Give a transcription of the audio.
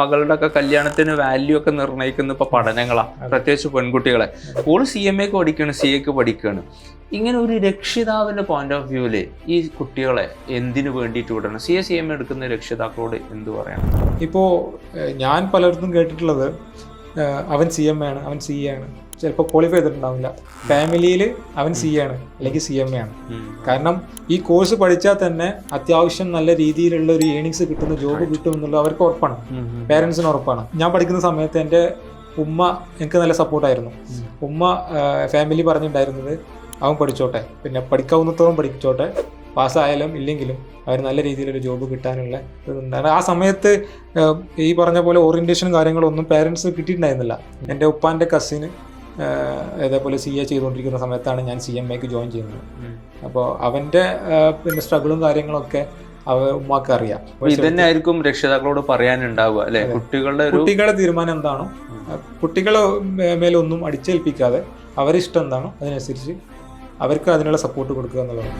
മകളുടെ ഒക്കെ കല്യാണത്തിന് വാല്യൂ ഒക്കെ നിർണയിക്കുന്ന ഇപ്പൊ പഠനങ്ങളാണ് പ്രത്യേകിച്ച് പെൺകുട്ടികളെ. ഓൾ സി എം എക്ക് പഠിക്കുകയാണ് സി എക്ക് പഠിക്കുകയാണ് ഇങ്ങനെ ഒരു രക്ഷിതാവിന്റെ പോയിന്റ് ഓഫ് വ്യൂൽ ഈ കുട്ടികളെ എന്തിനു വേണ്ടിയിട്ട് വിടണം? സി എ സി എം എടുക്കുന്ന രക്ഷിതാക്കളോട് എന്ത് പറയണം? ഇപ്പോ ഞാൻ പലയിടത്തും കേട്ടിട്ടുള്ളത് അവൻ സി എം ആണ് അവൻ സി ആണ്. ചിലപ്പോൾ ക്വാളിഫൈ ചെയ്തിട്ടുണ്ടാവില്ല. ഫാമിലിയിൽ അവൻ സി ആണ് അല്ലെങ്കിൽ സി എം എ ആണ്. കാരണം ഈ കോഴ്സ് പഠിച്ചാൽ തന്നെ അത്യാവശ്യം നല്ല രീതിയിലുള്ള ഒരു ഏണിങ്സ് കിട്ടുന്ന ജോബ് കിട്ടും എന്നുള്ളത് അവർക്ക് ഉറപ്പാണ്. പേരൻസിന് ഉറപ്പാണ്. ഞാൻ പഠിക്കുന്ന സമയത്ത് എന്റെ ഉമ്മ എനിക്ക് നല്ല സപ്പോർട്ടായിരുന്നു ഉമ്മ ഫാമിലി പറഞ്ഞിട്ടുണ്ടായിരുന്നത് അവൻ പഠിച്ചോട്ടെ പിന്നെ പഠിക്കാവുന്നത്തോളം പഠിച്ചോട്ടെ പാസ്സായാലും ഇല്ലെങ്കിലും അവർ നല്ല രീതിയിലൊരു ജോബ് കിട്ടാനുള്ള ഇതുണ്ടായിരുന്നു ആ സമയത്ത് ഈ പറഞ്ഞ പോലെ ഓറിയന്റേഷനും കാര്യങ്ങളൊന്നും പേരൻസ് കിട്ടിയിട്ടുണ്ടായിരുന്നില്ല. എന്റെ ഉപ്പാന്റെ കസിന് ഇതേപോലെ സി എ ചെയ്തുകൊണ്ടിരിക്കുന്ന സമയത്താണ് ഞാൻ സി എം എക്ക് ജോയിൻ ചെയ്യുന്നത്. അപ്പോൾ അവന്റെ പിന്നെ സ്ട്രഗിളും കാര്യങ്ങളൊക്കെ അവ ഉമ്മാക്ക് അറിയാം. ഇതന്നെ ആയിരിക്കും രക്ഷിതാക്കളോട് പറയാനുണ്ടാവുക അല്ലെ? കുട്ടികളുടെ കുട്ടികളുടെ തീരുമാനം എന്താണോ കുട്ടികളെ മേലൊന്നും അടിച്ചേൽപ്പിക്കാതെ അവരിഷ്ടം എന്താണോ അതിനനുസരിച്ച് അവർക്ക് അതിനുള്ള സപ്പോർട്ട് കൊടുക്കുക എന്നുള്ളതാണ്.